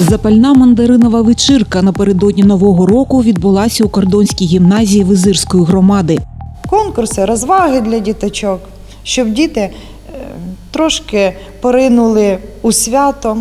Запальна мандаринова вечірка напередодні нового року відбулася у кордонській гімназії Визирської громади. конкурси, розваги для діточок, щоб діти е, трошки поринули у свято,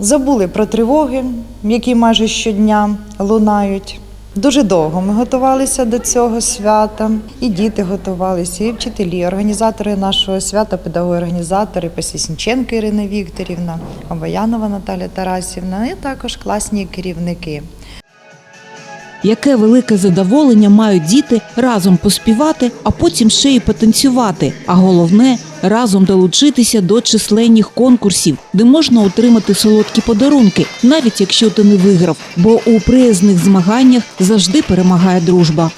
забули про тривоги, які майже щодня лунають. Дуже довго ми готувалися до цього свята, і діти готувалися, і вчителі, організатори нашого свята, педагоги-організатори Пасісніченко Ірина Вікторівна, Обаянова Наталя Тарасівна, і також класні керівники. Яке велике задоволення мають діти разом поспівати, а потім ще й потанцювати. А головне разом долучитися до численних конкурсів, де можна отримати солодкі подарунки, навіть якщо ти не виграв. Бо у приязних змаганнях завжди перемагає дружба.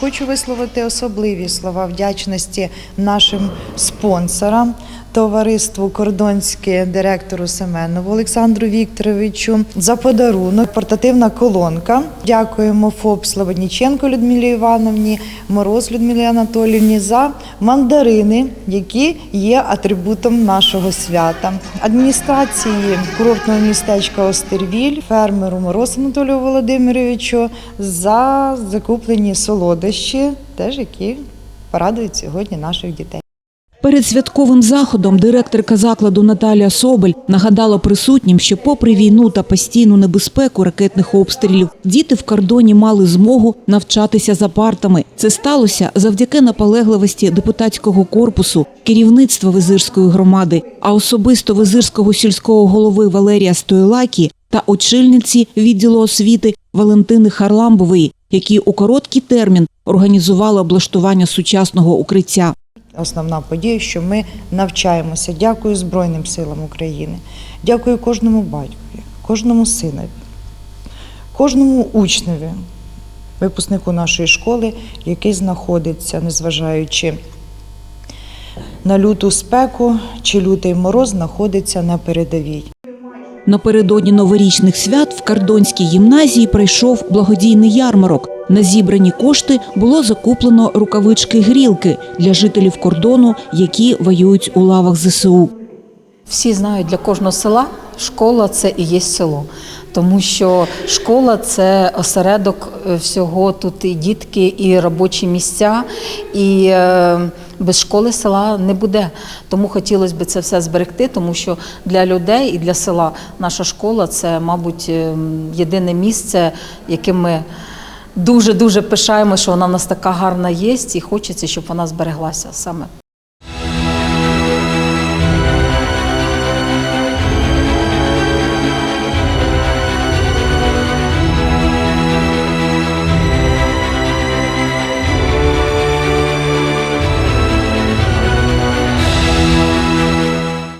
Хочу висловити особливі слова вдячності нашим спонсорам, товариству Кордонське, директору Семенову Олександру Вікторовичу за подарунок. Портативна колонка. Дякуємо ФОП Слободніченко Людмилі Івановні, Мороз Людмилі Анатоліївні за мандарини, які є атрибутом нашого свята. Адміністрації курортного містечка Остервіль, фермеру Мороз Анатолію Володимировичу за закуплені солодощі, теж які порадують сьогодні наших дітей. Перед святковим заходом директорка закладу Наталія Соболь нагадала присутнім, що попри війну та постійну небезпеку ракетних обстрілів, діти в кордоні мали змогу навчатися за партами. Це сталося завдяки наполегливості депутатського корпусу, керівництва Визирської громади, а особисто Визирського сільського голови Валерія Стойлакі та очільниці відділу освіти Валентини Харламбової, які у короткий термін організували облаштування сучасного укриття. Основна подія, що ми навчаємося. Дякую Збройним силам України. Дякую кожному батькові, кожному синові, кожному учневі, випускнику нашої школи, який знаходиться, незважаючи на люту спеку чи лютий мороз, знаходиться на передовій. Напередодні новорічних свят в Кардонській гімназії пройшов благодійний ярмарок. На зібрані кошти було закуплено рукавички-грілки для жителів кордону, які воюють у лавах ЗСУ. Всі знають, для кожного села школа це і є село. Тому що школа це осередок е, всього. Тут і дітки, і робочі місця, і е, без школи села не буде. Тому хотілося б це все зберегти, тому що для людей і для села наша школа це, мабуть, е, єдине місце, яким ми дуже дуже пишаємо, що вона в нас така гарна є, і хочеться, щоб вона збереглася саме.